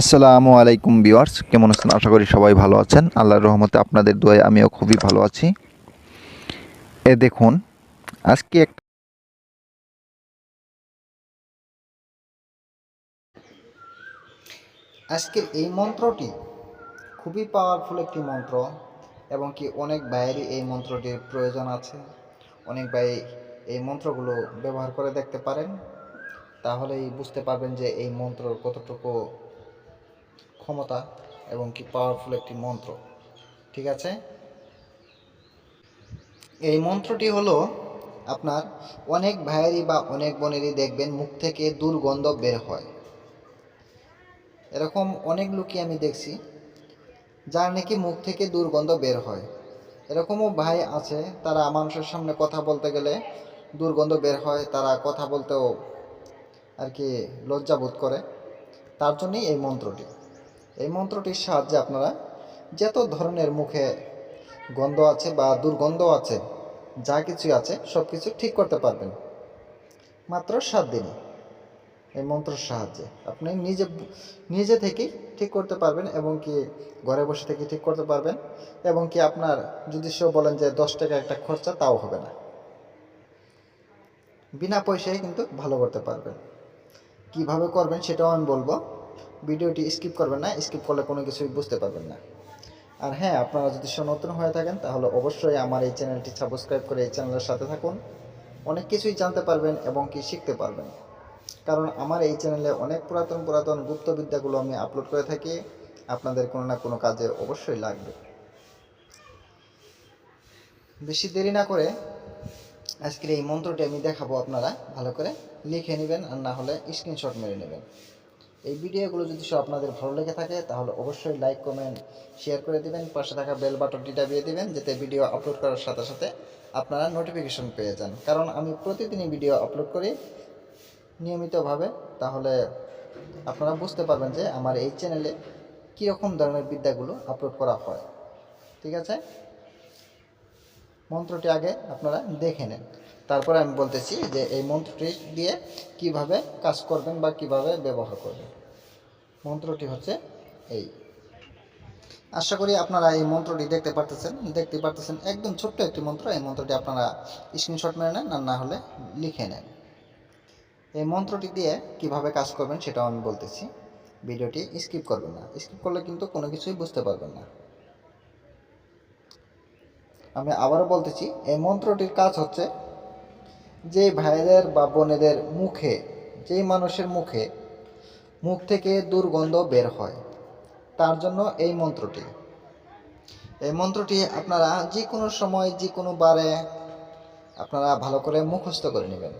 আসসালামু আলাইকুম বিওয়ার্স কেমন আছেন? আশা করি সবাই ভালো আছেন। আল্লাহর রহমতে আপনাদের দোয়ায় আমিও খুবই ভালো আছি। এ দেখুন, আজকে এক আজকের এই মন্ত্রটি খুবই পাওয়ারফুল একটি মন্ত্র, এবং কি অনেক ভাইয়েরই এই মন্ত্রটির প্রয়োজন আছে। অনেক ভাই এই মন্ত্রগুলো ব্যবহার করে দেখতে পারেন। তাহলেই বুঝতে পারবেন যে এই মন্ত্র কতটুকু ক্ষমতা এবং কি পাওয়ারফুল একটি মন্ত্র। ঠিক আছে? এই মন্ত্রটি হলো, আপনার অনেক ভাইয়েরই বা অনেক বোনেরই দেখবেন মুখ থেকে দুর্গন্ধ বের হয়। এরকম অনেক লোকই আমি দেখছি, যার নাকি মুখ থেকে দুর্গন্ধ বের হয়। এরকমও ভাই আছে, তারা মানুষের সামনে কথা বলতে গেলে দুর্গন্ধ বের হয়, তারা কথা বলতেও আর কি লজ্জা বোধ করে। তার জন্যই এই মন্ত্রটি। এই মন্ত্রটির সাহায্যে আপনারা যত ধরনের মুখে গন্ধ আছে বা দুর্গন্ধ আছে, যা কিছু আছে সব কিছু ঠিক করতে পারবেন। মাত্র সাত দিনে এই মন্ত্রের সাহায্যে। আপনি নিজে নিজে থেকেই ঠিক করতে পারবেন এবং কি ঘরে বসে থেকে ঠিক করতে পারবেন এবং কি আপনার যদি সে বলেন যে দশ টাকা একটা খরচা, তাও হবে না। বিনা পয়সায় কিন্তু ভালো করতে পারবেন। কীভাবে করবেন সেটাও আমি বলব। ভিডিওটি স্কিপ করবেন না, স্কিপ করলে কোনো কিছুই বুঝতে পারবেন না। আর হ্যাঁ আপনারা যদি নতুন হয়ে থাকেন, তাহলে অবশ্যই আমার এই চ্যানেলটি সাবস্ক্রাইব করে এই চ্যানেলের সাথে থাকুন। অনেক কিছুই জানতে পারবেন এবং কি শিখতে পারবেন। কারণ আমার এই চ্যানেলে অনেক পুরাতন পুরাতন গুপ্তবিদ্যাগুলো আমি আপলোড করে থাকি, আপনাদের কোনো না কোনো কাজে অবশ্যই লাগবে। বেশি দেরি না করে আজকের এই মন্ত্রটি আমি দেখাবো আপনারা, ভালো করে লিখে নেবেন আর না হলে স্ক্রিনশট মেরে নেবেন। এই ভিডিওগুলো যদি সব আপনাদের ভালো লেগে থাকে, তাহলে অবশ্যই লাইক কমেন্ট শেয়ার করে দিবেন, পাশে থাকা বেল বাটনটি দাবিয়ে দিবেন, যাতে ভিডিও আপলোড করার সাথে সাথে আপনারা নোটিফিকেশন পেয়ে যান। কারণ আমি প্রতিদিনই ভিডিও আপলোড করি নিয়মিতভাবে, তাহলে আপনারা বুঝতে পারবেন যে আমার এই চ্যানেলে কীরকম ধরনের বিদ্যাগুলো আপলোড করা হয়। ঠিক আছে? মন্ত্রটি আগে আপনারা দেখে নেন। তারপরে আমি বলতেছি যে এই মন্ত্রটি দিয়ে কীভাবে কাজ করবেন বা কীভাবে ব্যবহার করবেন। মন্ত্রটি হচ্ছে এই। আশা করি আপনারা এই মন্ত্রটি দেখতে পারতেছেন। দেখতে পারতেছেন একদম ছোট্ট একটি মন্ত্র। এই মন্ত্রটি আপনারা স্ক্রিনশট মেরে নেন আর না হলে লিখে নেন। এই মন্ত্রটি দিয়ে কীভাবে কাজ করবেন সেটাও আমি বলতেছি। ভিডিওটি স্কিপ করবেন না। স্কিপ করলে কিন্তু কোনো কিছুই বুঝতে পারবেন না। আমি আবারও বলতেছি, এই মন্ত্রটির কাজ হচ্ছে যে ভাইদের বা বোনেদের মুখে, যেই মানুষের মুখে মুখ থেকে দুর্গন্ধ বের হয়, তার জন্য এই মন্ত্রটি। এই মন্ত্রটি আপনারা যে কোনো সময় যে কোনো বারে আপনারা ভালো করে মুখস্থ করে নেবেন।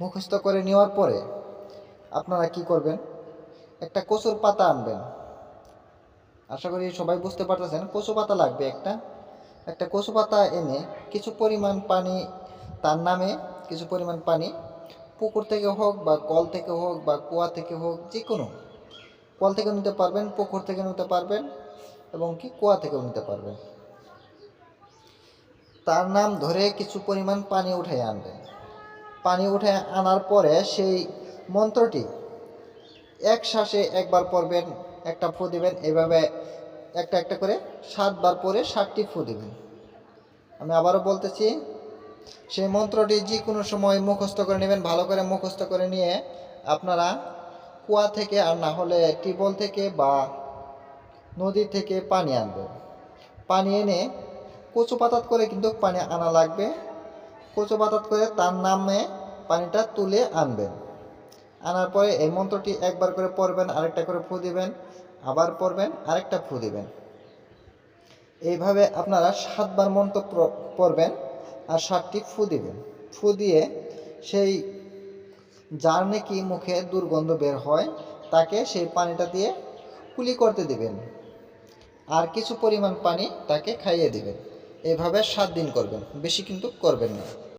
মুখস্থ করে নেওয়ার পরে আপনারা কি করবেন? একটা কচুর পাতা আনবেন। আশা করি সবাই বুঝতে পারতেছেন, কচু পাতা লাগবে একটা। একটা কচু পাতা এনে কিছু পরিমাণ পানি তার নামে কিছু পরিমাণ পানি পুকুর থেকে হোক বা কল থেকে হোক বা কুয়া থেকে হোক যে কোনো কল থেকে নিতে পারবেন, পুকুর থেকে নিতে পারবেন এবং কি কুয়া থেকেও নিতে পারবেন। তার নাম ধরে কিছু পরিমাণ পানি উঠে আনবেন পানি উঠে আনার পরে সেই মন্ত্রটি এক শ্বাসে একবার পড়বেন, একটা ফু দেবেন, এভাবে একটা একটা করে সাতবার পরে ষাটটি ফু দিবেন। আমি আবারও বলতেছি, সেই মন্ত্রটি যে কোনো সময় মুখস্থ করে নেবেন, ভালো করে মুখস্থ করে নিয়ে আপনারা কুয়া থেকে আর না হলে টিউবওয়েল থেকে বা নদী থেকে পানি আনবেন। পানি এনে কচু পাতাত করে কিন্তু পানি আনা লাগবে। কচু পাতাত করে তার নামে পানিটা তুলে আনবেন। আনার পরে এই মন্ত্রটি একবার করে পড়বেন, আরেকটা করে ফু দিবেন। আবার পড়বেন আরেকটা ফু দিবেন। এইভাবে আপনারা সাতবার মন্ত্র পড়বেন আর সাতটি ফু দিবেন। ফু দিয়ে সেই যার নাকি মুখে দুর্গন্ধ বের হয়, তাকে সেই পানিটা দিয়ে কুলি করতে দিবেন। আর কিছু পরিমাণ পানি তাকে খাইয়ে দিবেন। এভাবে সাত দিন করবেন, বেশি কিন্তু করবেন না।